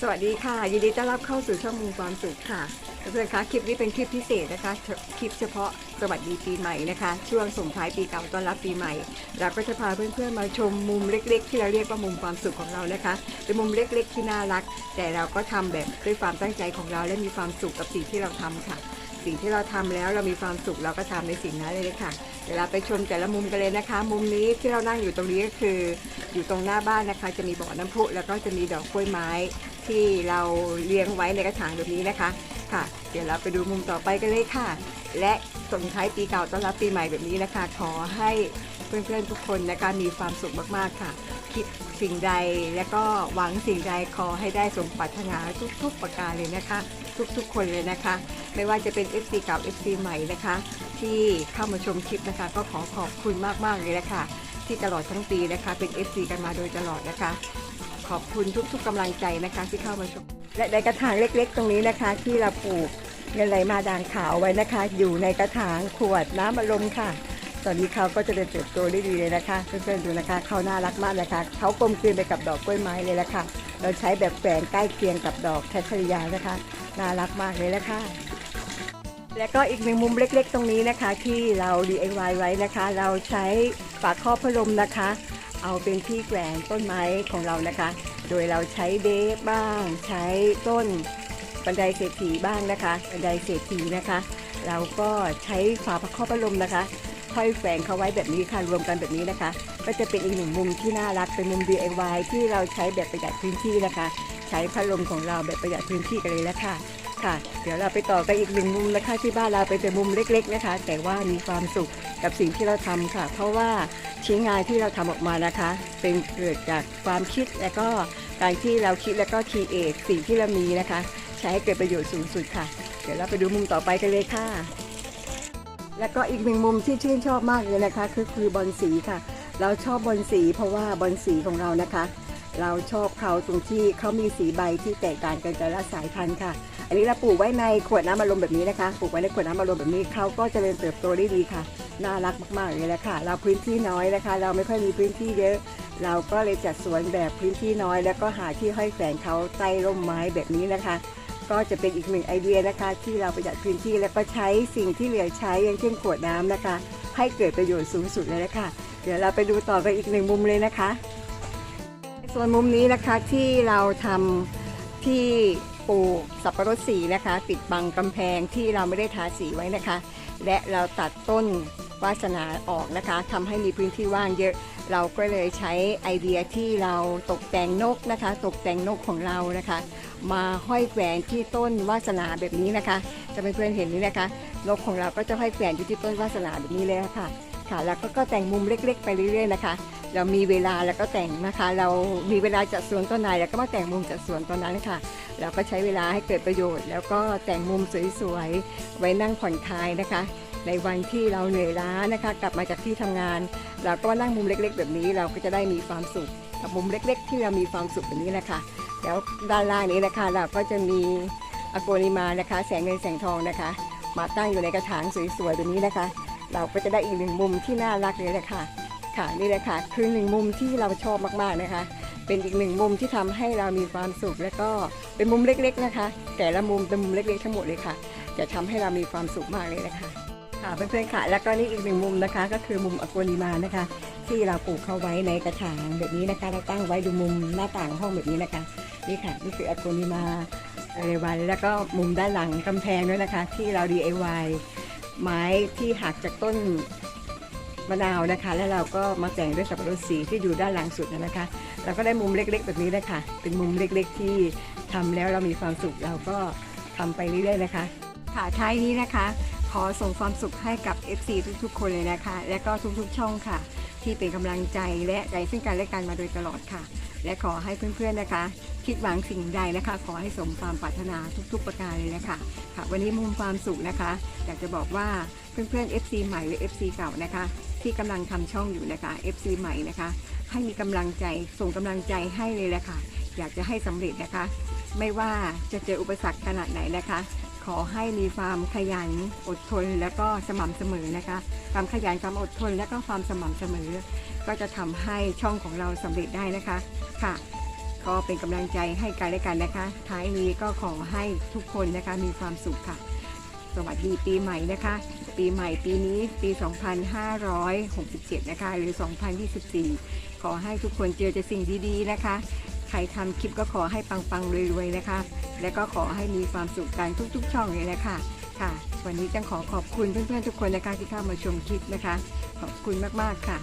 สวัสดีค่ะ ยินดีต้อนรับเข้าสู่ช่องมุมความสุขค่ะเพื่อนๆคะคลิปนี้เป็นคลิปพิเศษนะคะ คลิปเฉพาะสวัสดีปีใหม่นะคะ ช่วงส่งท้ายปีเก่าต้อนรับปีใหม่ เราก็จะพาเพื่อนๆมาชมมุมเล็ก ๆ ที่เราเรียกว่ามุมความสุขของเรานะคะ เป็นมุมเล็กๆ ที่น่ารัก แต่เราก็ทำแบบด้วยความตั้งใจของเราและมีความสุขกับสิ่งที่เราทำค่ะ สิ่งที่เราทำแล้วเรามีความสุขเราก็ทำในสิ่งนั้นเลยค่ะ เดี๋ยวเราไปชมแต่ละมุมกันเลยนะคะ มุมนี้ที่เรานั่งอยู่ตรงนี้ก็คือ อยู่ตรงหน้าบ้านนะคะ จะมีบ่อน้ำพุแล้วก็จะมีดอกกล้วยไม้ ที่เราเลี้ยงไว้ในกระถางแบบนี้นะคะ ค่ะ เดี๋ยวเราไปดูมุมต่อไปกันเลยค่ะ และส่งท้ายปีเก่าต้อนรับปีใหม่แบบนี้นะคะ ขอให้เพื่อนๆทุกคนนะคะมีความสุขมากๆค่ะ คิดสิ่งใดและก็หวังสิ่งใดขอให้ได้สมปรารถนาทุก ๆ ประการเลยนะคะ ทุกๆ คนเลยนะคะ ไม่ว่าจะเป็น FC เก่า FC ใหม่นะคะ ที่เข้ามาชมคลิปนะคะ ก็ขอขอบคุณมากๆเลยนะคะที่ตลอดทั้งปีนะคะ เป็น FC กันมาโดยตลอดนะคะ ขอบคุณทุกๆกำลังใจนะคะที่เข้ามาชม และในกระถางเล็กๆ ตรงนี้นะคะ ที่เราปลูกเงินไหลมาด่างขาวไว้นะคะ อยู่ในกระถางขวดน้ำอารมณ์ค่ะ ตอนนี้เขาก็จะเดินเติบโตได้ดีเลยนะคะ เพื่อนๆดูนะคะ เขาน่ารักมากนะคะ เขากลมกลืนไปกับดอกกล้วยไม้เลยละค่ะ เราใช้แบบแฝงใกล้เคียงกับดอกแคทเธอรียานะคะ น่ารักมากเลยละค่ะ แล้วก็อีกหนึ่งมุมเล็กๆ ตรงนี้นะคะ ที่เรา DIY ไว้นะคะ เราใช้ฝาครอบพัดลมนะคะ เอาเป็นที่แกวนต้นไม้ของเรานะคะ โดยเราใช้เดฟบ้าง ใช้ต้นบันไดเศรษฐีบ้างนะคะ บันไดเศรษฐีนะคะ เราก็ใช้ฝาครอบพัดลมนะคะ ค่อยแฝงเขาไว้แบบนี้ค่ะรวมกันแบบนี้นะคะ ก็จะเป็นอีกหนึ่งมุมที่น่ารักเป็นมุม DIY ที่เราใช้แบบประหยัดพื้นที่นะคะ ใช้พัดลมของเราแบบประหยัดพื้นที่กันเลยละค่ะค่ะ เดี๋ยวเราไปต่อกันอีกหนึ่งมุมนะคะที่บ้านเราเป็นแต่มุมเล็ก ๆนะคะ แต่ว่ามีความสุขกับสิ่งที่เราทำค่ะ เพราะว่าชิ้นงานที่เราทำออกมานะคะ เป็นเกิดจากความคิดและก็การที่เราคิดแล้วก็คีเอทสิ่งที่เรามีนะคะ ใช้ให้เกิดประโยชน์สูงสุดค่ะ เดี๋ยวเราไปดูมุมต่อไปกันเลยค่ะ แล้วก็อีกหนึ่งมุมที่ชื่นชอบมากเลยนะคะคือคือบอลสีค่ะ เราชอบบอลสีเพราะว่าบอลสีของเรานะคะ เราชอบเขาตรงที่เขามีสีใบที่แตกต่างกันแต่ละสายพันธุ์ค่ะ อันนี้เราปลูกไว้ในขวดน้ำอารมณ์แบบนี้นะคะปลูกไว้ในขวดน้ำอารมณ์แบบนี้เขาก็จะเริญเติบโตได้ดีค่ะน่ารักมากๆเลยแหละค่ะ เราพื้นที่น้อยนะคะ เราไม่ค่อยมีพื้นที่เยอะ เราก็เลยจัดสวนแบบพื้นที่น้อย แล้วก็หาที่ห้อยแขวนเขาใต้ร่มไม้แบบนี้นะคะ ก็จะเป็นอีกหนึ่งไอเดียนะคะ ที่เราประหยัดพื้นที่แล้วก็ใช้สิ่งที่เหลือใช้อย่างเช่นขวดน้ำนะคะ ให้เกิดประโยชน์สูงสุดเลยนะคะเดี๋ยวเราไปดูต่อกันอีกหนึ่งมุมเลยนะคะ ส่วนมุมนี้นะคะที่เราทำที่ปลูกสับปะรดสีนะคะปิดบังกำแพงที่เราไม่ได้ทาสีไว้นะคะ และเราตัดต้นวาสนาออกนะคะทำให้มีพื้นที่ว่างเยอะ เราก็เลยใช้ไอเดียที่เราตกแต่งนกนะคะ ตกแต่งนกของเรานะคะ มาห้อยแขวนที่ต้นวาสนาแบบนี้นะคะ จะเป็นเพื่อนเห็นนี่นะคะนกของเราก็จะห้อยแขวนอยู่ที่ต้นวาสนาแบบนี้เลยค่ะ ค่ะ แล้วก็ก็แต่งมุมเล็ก ๆ ไปเรื่อยๆนะคะ เรามีเวลาแล้วก็แต่งนะคะ เรามีเวลาจัดสวนต้นไหนแล้วก็มาแต่งมุมจัดสวนตอนนั้นค่ะเราก็ใช้เวลาให้เกิดประโยชน์ แล้วก็แต่งมุมสวยๆไว้นั่งผ่อนคลายนะคะในวันที่เราเหนื่อยล้านะคะ กลับมาจากที่ทำงาน เราก็นั่งมุมเล็ก ๆ แบบนี้เราก็จะได้มีความสุขกับมุมเล็ก ๆ ที่เรามีความสุขแบบนี้แหละค่ะ แล้วด้านล่างนี้นะคะเราก็จะมีอโกนิมานะคะ แสงเงินแสงทองนะคะ มาตั้งอยู่ในกระถางสวยๆแบบนี้นะคะ เราก็จะได้อีกหนึ่งมุมที่น่ารักเลยแหละค่ะค่ะนี่แหละค่ะคือหนึ่งมุมที่เราชอบมากๆนะคะ เป็นอีกหนึ่งมุมที่ทำให้เรามีความสุข และก็เป็นมุมเล็กๆนะคะ แต่ละมุมเป็นมุมเล็กๆทั้งหมดเลยค่ะ จะทำให้เรามีความสุขมากเลยนะคะค่ะเพื่อนๆค่ะ แล้วก็นี่อีกหนึ่งมุมนะคะ ก็คือมุมอโกนิมานะคะ ที่เราปลูกเข้าไว้ในกระถางแบบนี้นะคะ เราตั้งไว้ดูมุมหน้าต่างห้องแบบนี้นะคะ นี่ค่ะนี่คืออโกนิมาเรวันแล้วก็มุมด้านหลังกำแพงด้วยนะคะ ที่เรา DIY ไม้ที่หักจากต้นมะนาวนะคะ แล้วเราก็มาแต่งด้วยสับปะรดสีที่อยู่ด้านหลังสุดนะคะ เราก็ได้มุมเล็กๆ แบบนี้นะคะเป็นมุมเล็กๆ ที่ทำแล้วเรามีความสุขเราก็ทำไปเรื่อยๆนะคะค่ะท้ายนี้นะคะ ขอส่งความสุขให้กับ FC ทุกๆ คนเลยนะคะ และก็ทุกๆ ช่องค่ะ ที่เป็นกำลังใจและใจซึ่งกันและกันมาโดยตลอดค่ะ และขอให้เพื่อนๆนะคะ คิดหวังสิ่งใดนะคะ ขอให้สมความปรารถนาทุกๆประการเลยนะคะค่ะ วันนี้มุมความสุขนะคะอยากจะบอกว่าเพื่อนๆ FC ใหม่หรือ FC เก่านะคะ ที่กำลังทำช่องอยู่นะคะ FC ใหม่นะคะ ให้มีกำลังใจส่งกำลังใจให้เลยแหละค่ะอยากจะให้สำเร็จนะคะ ไม่ว่าจะเจออุปสรรคขนาดไหนนะคะ ออให้มีความขยันอดทนแล้วก็สม่ำเสมอนะคะ ความขยันความอดทนและก็ความสม่ำเสมอ ก็จะทำให้ช่องของเราสำเร็จได้นะคะค่ะ ก็เป็นกำลังใจให้กันและกันนะคะ ท้ายนี้ก็ขอให้ทุกคนนะคะมีความสุขค่ะ สวัสดีปีใหม่นะคะ ปีใหม่ปีนี้ปี 2567 นะคะ หรือ 2024 ขอให้ทุกคนเจอแต่สิ่งดีๆนะคะ ใครทำคลิปก็ขอให้ปังๆรวยๆนะคะ และก็ขอให้มีความสุขกันทุก ๆ ช่องเลยนะคะค่ะ วันนี้จังขอขอบคุณเพื่อนๆทุกคนนะคะที่เข้ามาชมคลิปนะคะ ขอบคุณมากๆค่ะ